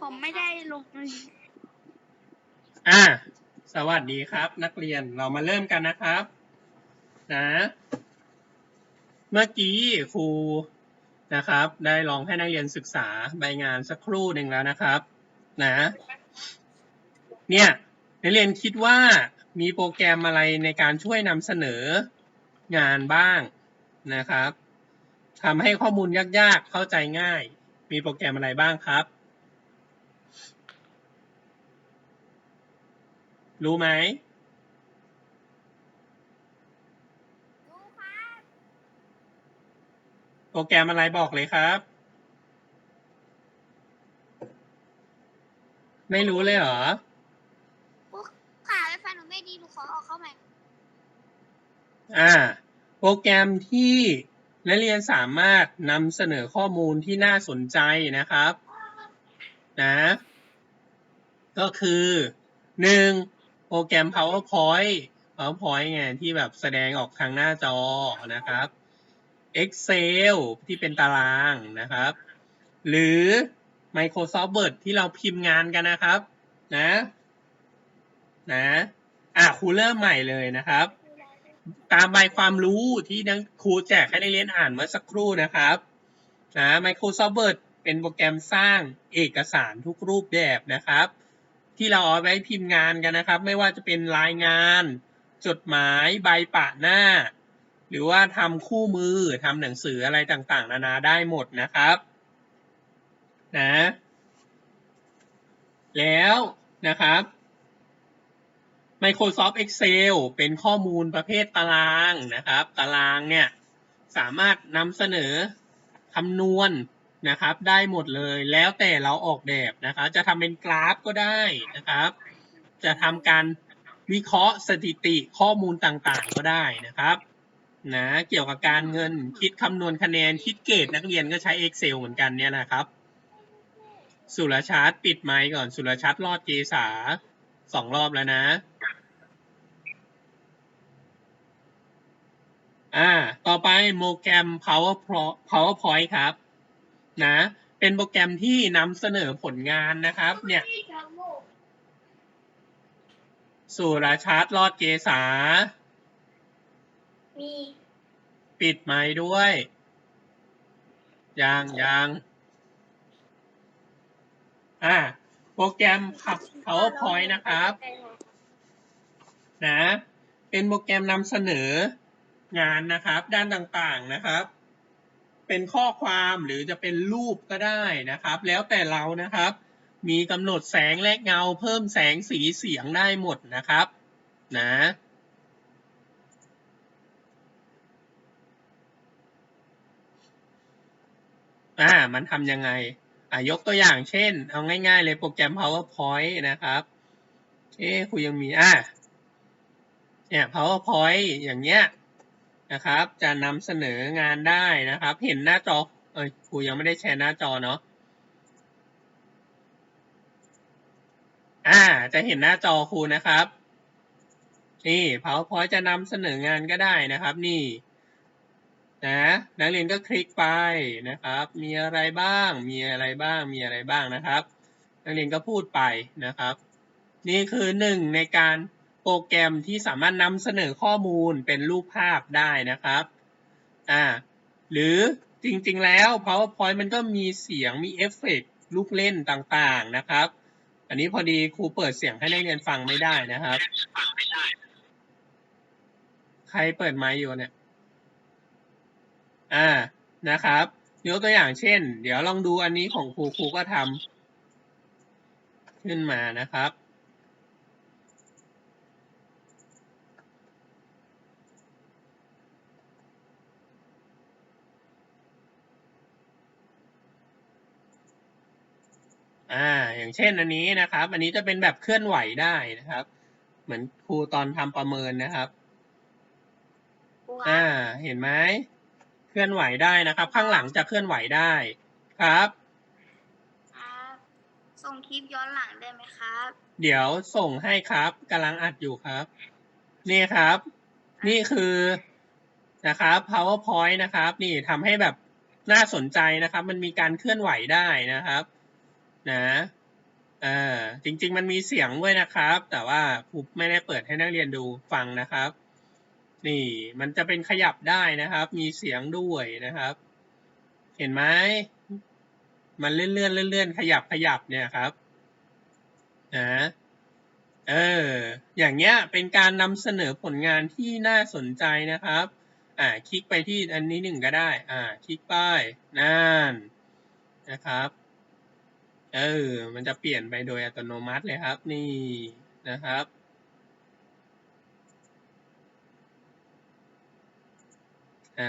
ผมไม่ได้ลงอ่า สวัสดีครับ นักเรียนเรามาเริ่มกันนะครับ นะ เมื่อกี้ครูนะครับ ได้ลองให้นักเรียนศึกษาใบงานสักครู่หนึ่งแล้วนะครับ นะ เนี่ยนักเรียนคิดว่ามีโปรแกรมอะไรในการช่วยนำเสนองานบ้างนะครับทำให้ข้อมูลยากๆ เข้าใจง่าย มีโปรแกรมอะไรบ้างครับ รู้ไหมโปรแกรมอะไรบอกเลยครับ ไม่รู้เลยเหรอขาไฟฟ้าหนูไม่ดีหนูขอออกเข้าใหม่อ่า โปรแกรมที่นักเรียนสามารถนำเสนอข้อมูลที่น่าสนใจนะครับ นะ ก็คือหนึ่ง โปรแกรม PowerPoint PowerPoint ไงที่แบบแสดงออกทางหน้าจอนะครับ Excel ที่เป็นตารางนะครับ หรือ Microsoft Word ที่เราพิมพ์งานกันนะครับนะนะอะครูเริ่มใหม่เลยนะครับ ตามใบความรู้ที่นักครูแจกให้นักเรียนอ่านเมื่อสักครู่นะครับนะ Microsoft Word เป็นโปรแกรมสร้างเอกสารทุกรูปแบบนะครับ ที่เราเอาไว้พิมพ์งานกันนะครับ ไม่ว่าจะเป็นรายงาน จดหมายใบปะหน้า หรือว่าทำคู่มือทำหนังสืออะไรต่างๆ นานาได้หมดนะครับนะแล้วนะครับ Microsoft Excel เป็นข้อมูลประเภทตารางนะครับ ตารางเนี่ยสามารถนำเสนอคำนวณ นะครับ ได้หมดเลยแล้วแต่เราออกแบบนะครับจะทำเป็นกราฟก็ได้นะครับ จะทำการวิเคราะห์สถิติข้อมูลต่างๆก็ได้นะครับนะเกี่ยวกับการเงินคิดคำนวณคะแนนคิดเกรดนักเรียนก็ใช้ Excel เหมือนกันเนี่ยนะครับ สุรชาติปิดไมค์ก่อนสุรชาติรอดเกษาสองรอบแล้วนะอ่า ต่อไปโปรแกรม PowerPoint ครับ นะ เป็นโปรแกรมที่นำเสนอผลงานนะครับ เนี่ย สุรชาติรอดเกษามีปิดไมค์ด้วย ยังยังอ่า โปรแกรม PowerPoint นะครับ นะ เป็นโปรแกรมนำเสนองานนะครับ ด้านต่างๆนะครับ เป็นข้อความหรือจะเป็นรูปก็ได้นะครับ แล้วแต่เรานะครับ มีกำหนดแสงและเงา เพิ่มแสงสีเสียงได้หมดนะครับนะอ่ามันทำยังไงอ่ายกตัวอย่างเช่น เอาง่ายๆเลยโปรแกรม PowerPoint นะครับ เอ๊ครูยังมีอ่าเนี่ย PowerPoint อย่างเงี้ย นะครับ จะนำเสนองานได้นะครับ เห็นหน้าจอ เอ้ยครูยังไม่ได้แชร์หน้าจอเนาะอ่า จะเห็นหน้าจอครูนะครับ นี่ PowerPoint จะนำเสนองานก็ได้นะครับ นี่นะนักเรียนก็คลิกไปนะครับ มีอะไรบ้าง มีอะไรบ้าง มีอะไรบ้างนะครับ นักเรียนก็พูดไปนะครับ นี่คือหนึ่งในการ รแกรมที่สามารถนำเสนอข้อมูลเป็นรูปภาพได้นะครับ อ่า หรือจริงๆแล้ว PowerPoint มันก็มีเสียงมีเอฟเฟกต์ลูกเล่นต่างๆนะครับ อันนี้พอดีครูเปิดเสียงให้นักเรียนฟังไม่ได้นะครับ ใครเปิดไมค์อยู่เนี่ย อ่า นะครับยกตัวอย่างเช่น เดี๋ยวลองดูอันนี้ของครูครูก็ทำขึ้นมานะครับ อ่า อย่างเช่นอันนี้นะครับ อันนี้จะเป็นแบบเคลื่อนไหวได้นะครับ เหมือนครูตอนทำประเมินนะครับ อ่า เห็นไหมเคลื่อนไหวได้นะครับ ข้างหลังจะเคลื่อนไหวได้ครับครับส่งคลิปย้อนหลังได้ไหมครับ เดี๋ยวส่งให้ครับกำลังอัดอยู่ครับ นี่ครับ นี่คือนะครับ powerpoint นะครับ นี่ทำให้แบบน่าสนใจนะครับ มันมีการเคลื่อนไหวได้นะครับ นะเออจริง ๆ มันมีเสียงด้วยนะครับ แต่ว่าครูไม่ได้เปิดให้นักเรียนดูฟังนะครับ นี่มันจะเป็นขยับได้นะครับ มีเสียงด้วยนะครับ เห็นไหมมันเลื่อนเลื่อนเลื่อนๆขยับขยับเนี่ยครับนะเออ อย่างเงี้ยเป็นการนำเสนอผลงานที่น่าสนใจนะครับ อ่า คลิกไปที่อันนี้หนึ่งก็ได้ อ่า คลิกไปนั่นนะครับ เออ มันจะเปลี่ยนไปโดยอัตโนมัติเลยครับ นี่นะครับอ่า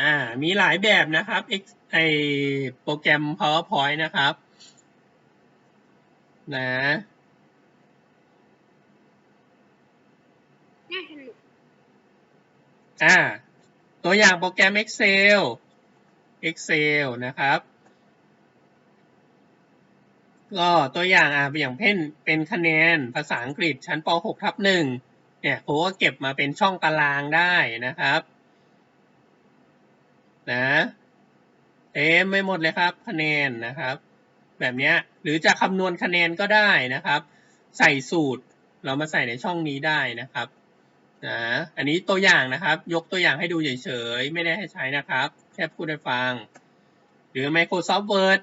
อ่า มีหลายแบบนะครับ X ไอโปรแกรม PowerPoint นะครับ นะน่าสนุกอ่า ตัวอย่างโปรแกรม Excel Excel นะครับ ก็ตัวอย่างอะอย่างเช่นเป็นคะแนนภาษาอังกฤษชั้นป .6 ทับหนึ่งเนี่ยครูก็เก็บมาเป็นช่องตารางได้นะครับนะเต็มไม่หมดเลยครับ คะแนนนะครับ แบบเนี้ยหรือจะคำนวณคะแนนก็ได้นะครับ ใส่สูตรเรามาใส่ในช่องนี้ได้นะครับ นะอันนี้ตัวอย่างนะครับ ยกตัวอย่างให้ดูเฉยๆ ไม่ได้ให้ใช้นะครับ แค่พูดให้ฟัง หรือ Microsoft Word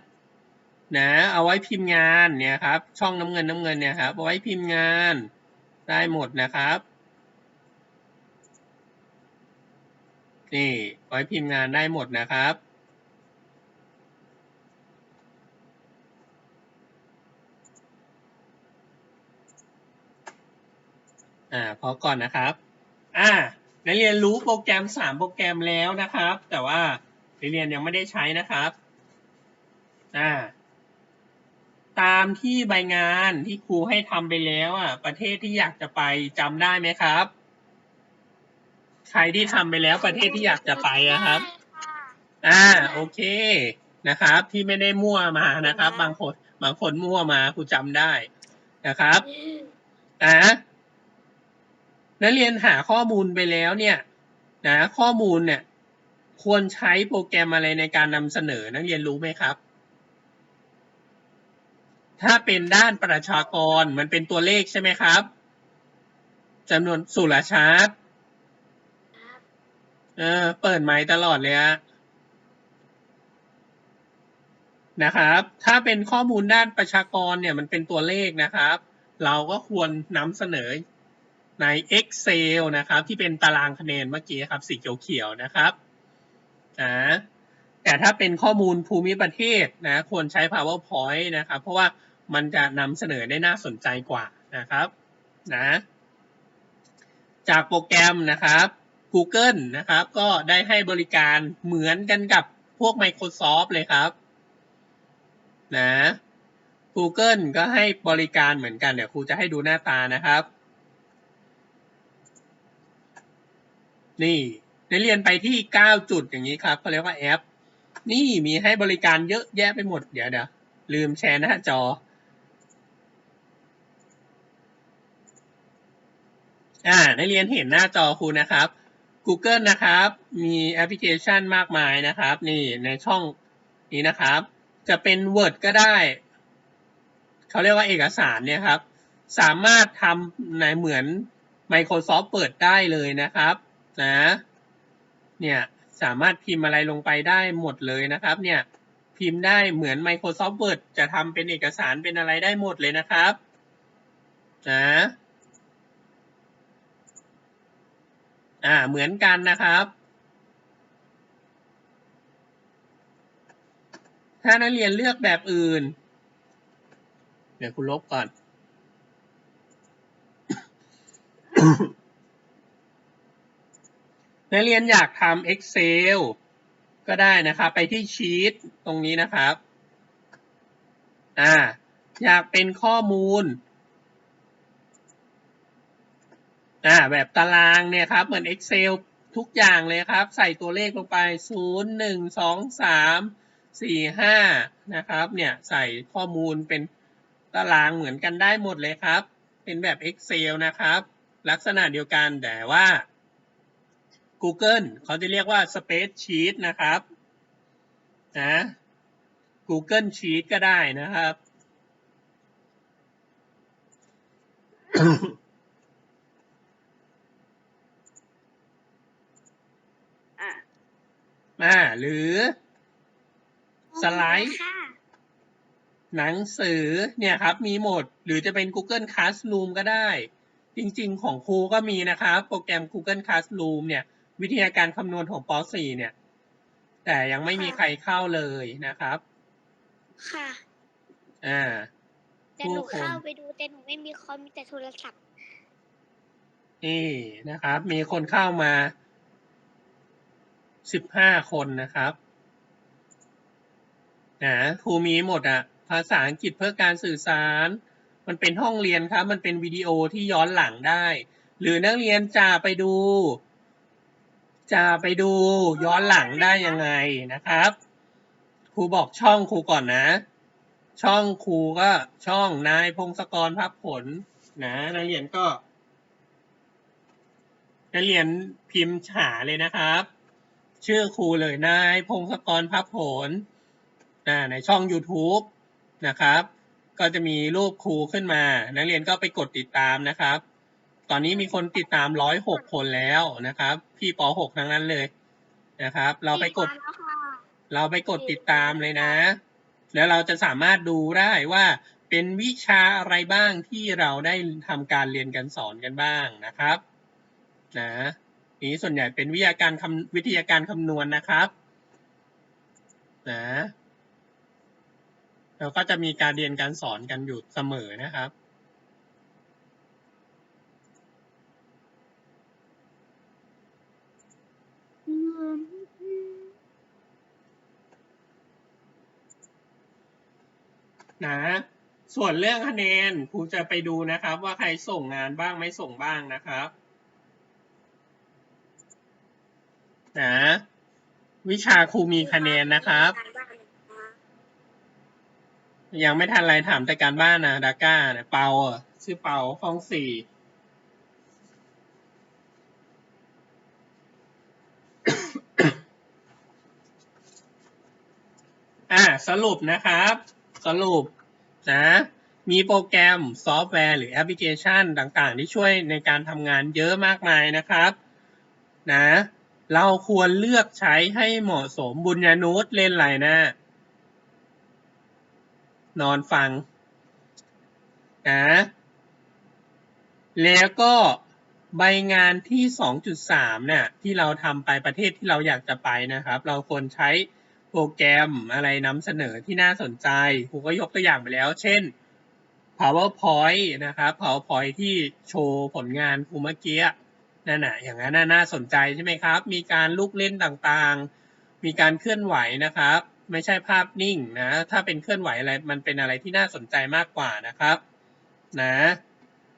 นะเอาไว้พิมพ์งานเนี่ยครับ ช่องน้ำเงินน้ำเงินเนี่ยครับเอาไว้พิมพ์งานได้หมดนะครับนี่ไว้พิมพ์งานได้หมดนะครับ อ่าพอก่อนนะครับ อ่าได้เรียนรู้โปรแกรมสามโปรแกรมแล้วนะครับ แต่ว่านักเรียนยังไม่ได้ใช้นะครับ อ่า ตามที่ใบงานที่ครูให้ทำไปแล้วอะ ประเทศที่อยากจะไปจำได้ไหมครับ ใครที่ทำไปแล้วประเทศที่อยากจะไปอะครับ อ่า โอเคนะครับ ที่ไม่ได้มั่วมานะครับ บางคนบางคนมั่วมาครูจำได้นะครับ อ่า นักเรียนหาข้อมูลไปแล้วเนี่ยนะข้อมูลเนี่ยควรใช้โปรแกรมอะไรในการนำเสนอนักเรียนรู้ไหมครับ ถ้าเป็นด้านประชากรมันเป็นตัวเลขใช่ไหมครับจำนวนสุรชาร์ตเออเปิดไมค์ตลอดเลยอะนะครับ ถ้าเป็นข้อมูลด้านประชากรเนี่ยมันเป็นตัวเลขนะครับ เราก็ควรนำเสนอ ใน Excel นะครับ ที่เป็นตารางคะแนนเมื่อกี้ครับ สีเขียวๆนะครับนะแต่ถ้าเป็นข้อมูลภูมิประเทศนะควรใช้ PowerPoint นะครับ เพราะว่ามันจะนำเสนอได้น่าสนใจกว่านะครับนะจากโปรแกรมนะครับ Google นะครับ ก็ได้ให้บริการเหมือนกันกับพวก Microsoft เลยครับนะ Google ก็ให้บริการเหมือนกัน เดี๋ยวครูจะให้ดูหน้าตานะครับ นี่ได้เรียนไปที่9จุดอย่างนี้ครับเขาเรียกว่าแอป นี่มีให้บริการเยอะแยะไปหมดเดี๋ยวเดี๋ยวลืมแชร์หน้าจอ อ่าได้เรียนเห็นหน้าจอครูนะครับ Google นะครับ มีแอปพลิเคชันมากมายนะครับ นี่ในช่องนี้นะครับ จะเป็น Word ก็ได้ เขาเรียกว่าเอกสารเนี่ยครับ สามารถทำในเหมือน Microsoft เปิดได้เลยนะครับ นะ เนี่ยสามารถพิมพ์อะไรลงไปได้หมดเลยนะครับ เนี่ยพิมพ์ได้เหมือน Microsoft Word จะทำเป็นเอกสารเป็นอะไรได้หมดเลยนะครับนะอ่าเหมือนกันนะครับ ถ้านักเรียนเลือกแบบอื่น เดี๋ยวคุณลบก่อน นักเรียนอยากทำ Excel ก็ได้นะครับ ไปที่ชีตตรงนี้นะครับอ่าอยากเป็นข้อมูลอ่าแบบตารางเนี่ยครับ เหมือน Excel ทุกอย่างเลยครับ ใส่ตัวเลขลงไป 0 1 2 3 4 5 นะครับ เนี่ยใส่ข้อมูลเป็นตารางเหมือนกันได้หมดเลยครับ เป็นแบบ Excel นะครับ ลักษณะเดียวกันแต่ว่า Google เขาจะเรียกว่า Space Sheet นะครับนะ Google Sheet ก็ได้นะครับ อะอ่าหรือสไลด์ค่ะหนังสือเนี่ยครับมีหมด หรือจะเป็น Google Classroom ก็ได้ จริงๆ ของครูก็มีนะครับ โปรแกรม Google Classroom เนี่ย วิทยาการคำนวณของป .4 เนี่ย แต่ยังไม่มีใครเข้าเลยนะครับ ค่ะ อ่า แต่หนูผู้คนเข้าไปดูแต่หนูไม่มีคอมมีแต่โทรศัพท์นี่นะครับ มีคนเข้ามาสิบห้าคนนะครับนะครูมีหมดอะภาษาอังกฤษเพื่อการสื่อสาร มันเป็นห้องเรียนครับ มันเป็นวิดีโอที่ย้อนหลังได้ หรือนักเรียนจะไปดู จะไปดูย้อนหลังได้ยังไงนะครับ ครูบอกช่องครูก่อนนะ ช่องครูก็ช่องนายพงศกรพักผลนะนักเรียนก็นักเรียนพิมพ์หาเลยนะครับ ชื่อครูเลยนายพงศกรพับผลนะในช่อง YouTube นะครับ ก็จะมีรูปครูขึ้นมา นักเรียนก็ไปกดติดตามนะครับ อนนี้มีคนติดตามร้อยหกคนแล้วนะครับ พี่ปหกทั้งนั้นเลยนะครับ เราไปกดสี่วันแล้วค่ะเราไปกดติดตามเลยนะ แล้วเราจะสามารถดูได้ว่าเป็นวิชาอะไรบ้างที่เราได้ทำการเรียนการสอนกันบ้างนะครับนะนี้ส่วนใหญ่เป็นวิทยาการคำวิทยาการคำนวณนะครับนะเราก็จะมีการเรียนการสอนกันอยู่เสมอนะครับ นะ ส่วนเรื่องคะแนนครูจะไปดูนะครับ ว่าใครส่งงานบ้างไม่ส่งบ้างนะครับนะวิชาครูมีคะแนนนะครับ ยังไม่ทันไรถามแต่การบ้านนะดาก้าเนี่ยเปาอะชื่อเปาห้องสี่อ่าสรุปนะครับ สรุปนะมีโปรแกรมซอฟต์แวร์หรือแอปพลิเคชันต่างๆ ที่ช่วยในการทำงานเยอะมากมายนะครับนะเราควรเลือกใช้ให้เหมาะสมบุญญานุษเล่นอะไรนะนอนฟังนะแล้วก็ใบงานที่ 2.3เนี่ยที่เราทำไปประเทศที่เราอยากจะไปนะครับ เราควรใช้ โปรแกรมอะไรนำเสนอที่น่าสนใจครูก็ยกตัวอย่างไปแล้ว เช่น PowerPoint นะครับ PowerPoint ที่โชว์ผลงานครูเมื่อกี้นั่นน่ะอย่างนั้นน่าสนใจใช่ไหมครับ มีการลูกเล่นต่างๆ มีการเคลื่อนไหวนะครับ ไม่ใช่ภาพนิ่งนะ ถ้าเป็นเคลื่อนไหวอะไรมันเป็นอะไรที่น่าสนใจมากกว่านะครับนะ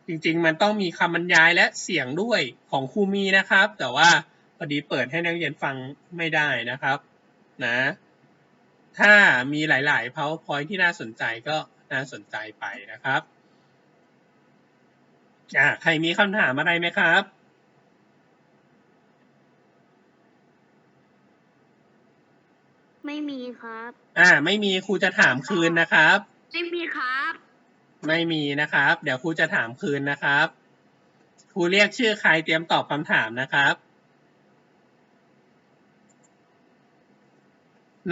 จริงๆ มันต้องมีคำบรรยายและเสียงด้วยของครูมีนะครับ แต่ว่าพอดีเปิดให้นักเรียนฟังไม่ได้นะครับ นะ ถ้ามีหลาย ๆ powerpoint ที่น่าสนใจก็น่าสนใจไปนะครับอ่าใครมีคำถามอะไรไหมครับไม่มีครับ อ่า ไม่มีครูจะถามคืนนะครับ ไม่มีครับ ไม่มีนะครับ เดี๋ยวครูจะถามคืนนะครับ ครูเรียกชื่อใครเตรียมตอบคำถามนะครับ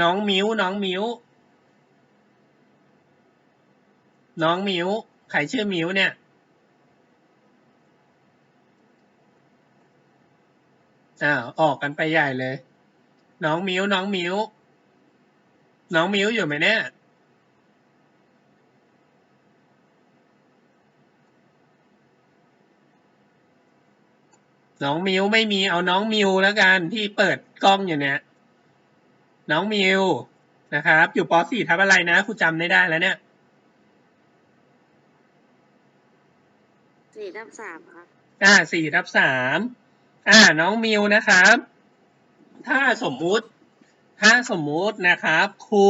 น้องมิ้ว น้องมิ้ว น้องมิ้ว ใครชื่อมิ้วเนี่ย อ้าว ออกกันไปใหญ่เลย น้องมิ้ว น้องมิ้ว น้องมิ้วอยู่ไหมเนี่ย น้องมิวไม่มี เอาน้องมิวแล้วกันที่เปิดกล้องอยู่เนี่ย น้องมิวนะครับ อยู่ป .4 ทับอะไรนะครูจำไม่ได้แล้วเนี่ยสี่ทับสามครับ อ่าสี่ทับสามอ่า น้องมิวนะครับ ถ้าสมมุติ ถ้าสมมุตินะครับ ครู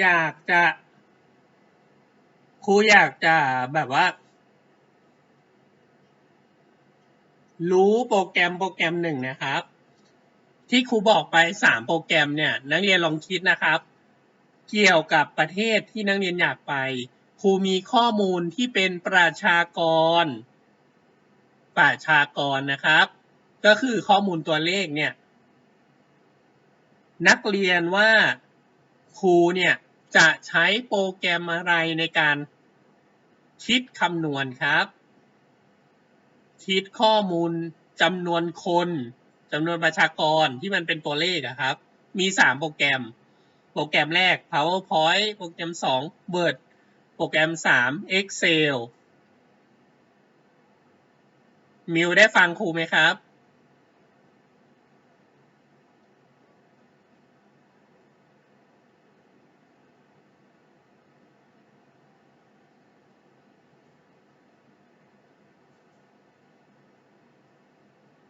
อยากจะ ครูอยากจะแบบว่า รู้โปรแกรมโปรแกรมหนึ่งนะครับ ที่ครูบอกไปสามโปรแกรมเนี่ยนักเรียนลองคิดนะครับ เกี่ยวกับประเทศที่นักเรียนอยากไปครูมีข้อมูลที่เป็นประชากร ประชากรนะครับ ก็คือข้อมูลตัวเลขเนี่ย นักเรียนว่าครูเนี่ยจะใช้โปรแกรมอะไรในการคิดคำนวณครับ คิดข้อมูลจำนวนคน จำนวนประชากรที่มันเป็นตัวเลขอะครับ มีสามโปรแกรม โปรแกรมแรก PowerPoint โปรแกรมสอง Word โปรแกรมสาม Excel มิวได้ฟังครูไหมครับ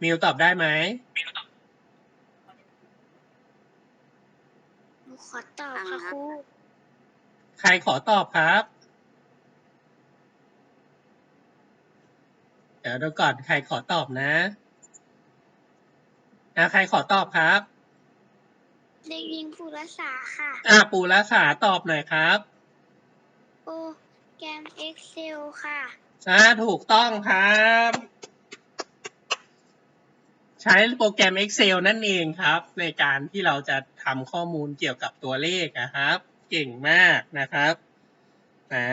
มิวตอบได้ไหมหนูขอตอบค่ะครูใครขอตอบครับ เดี๋ยวดูก่อนใครขอตอบนะอะใครขอตอบครับเด็กหญิงภูรษาค่ะอะปูรัสาตอบหน่อยครับ โปรแกรม Excel ค่ะอ่าถูกต้องครับ ใช้โปรแกรม Excel นั่นเองครับ ในการที่เราจะทำข้อมูลเกี่ยวกับตัวเลขนะครับ เก่งมากนะครับนะ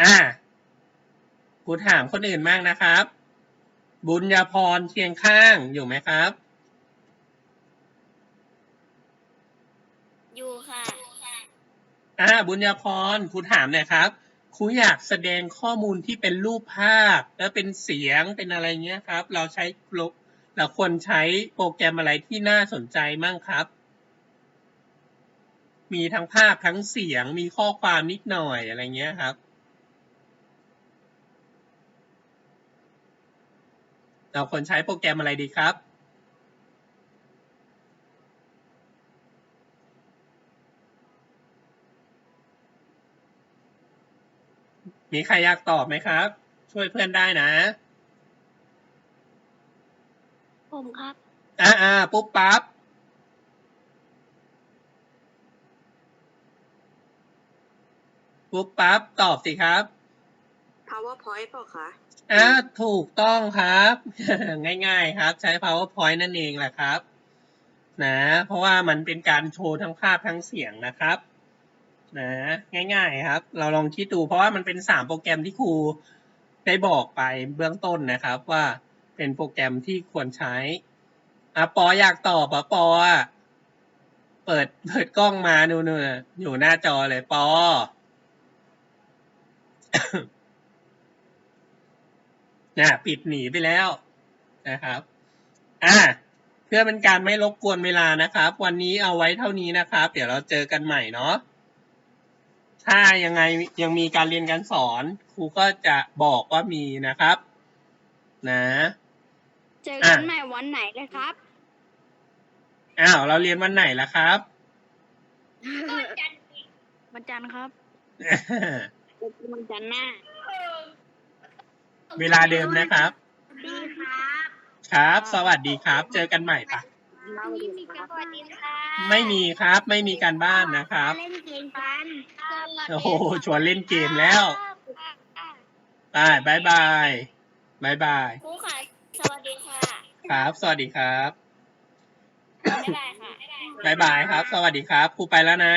อะกูถามคนอื่นมากนะครับ บุญญาพรเคียงข้างอยู่ไหมครับ อยู่ค่ะ อ่า บุญญาพรครูถามหน่อยครับ ครูอยากแสดงข้อมูลที่เป็นรูปภาพ แล้วเป็นเสียงเป็นอะไรเงี้ยครับ เราใช้เราควรใช้โปรแกรมอะไรที่น่าสนใจมั่งครับ มีทั้งภาพทั้งเสียงมีข้อความนิดหน่อยอะไรเงี้ยครับ เราควรใช้โปรแกรมอะไรดีครับ มีใครอยากตอบไหมครับ ช่วยเพื่อนได้นะ ผมครับ อ่าอ่าปุ๊บปั๊บปุ๊บปั๊บตอบสิครับ PowerPoint เปล่าคะอ่าถูกต้องครับ ง่าย ๆ ครับ ใช้ PowerPoint นั่นเองแหละครับ นะ เพราะว่ามันเป็นการโชว์ทั้งภาพทั้งเสียงนะครับ นะง่าย ๆ ครับ เราลองคิดดูเพราะว่ามันเป็นสามโปรแกรมที่ครูได้บอกไปเบื้องต้นนะครับ ว่าเป็นโปรแกรมที่ควรใช้อะปออยากตอบอะปอเปิดเปิดกล้องมาดูนู่นน่ะอยู่หน้าจอเลยปอนะปิดหนีไปแล้วนะครับ อะเพื่อเป็นการไม่รบกวนเวลานะครับ วันนี้เอาไว้เท่านี้นะครับ เดี๋ยวเราเจอกันใหม่เนาะ ถ้ายังไงยังมีการเรียนการสอนครูก็จะบอกว่ามีนะครับ นะเจอกันใหม่วันไหนเลยครับอ้าวเราเรียนวันไหนล่ะครับวันจันทร์ครับวันจันทร์หน้าเวลาเดิมนะครับ ดีครับ ครับ สวัสดีครับ เจอกันใหม่ปะ นี่มีการสวัสดีค่ะไม่มีครับ ไม่มีการบ้านนะครับ เล่นเกมกันโอ้โหชวนเล่นเกมแล้วบายบายบายบายบายครูค่ะ สวัสดีค่ะครับ สวัสดีครับไม่ได้ค่ะ บายบายครับ สวัสดีครับครูไปแล้วนะ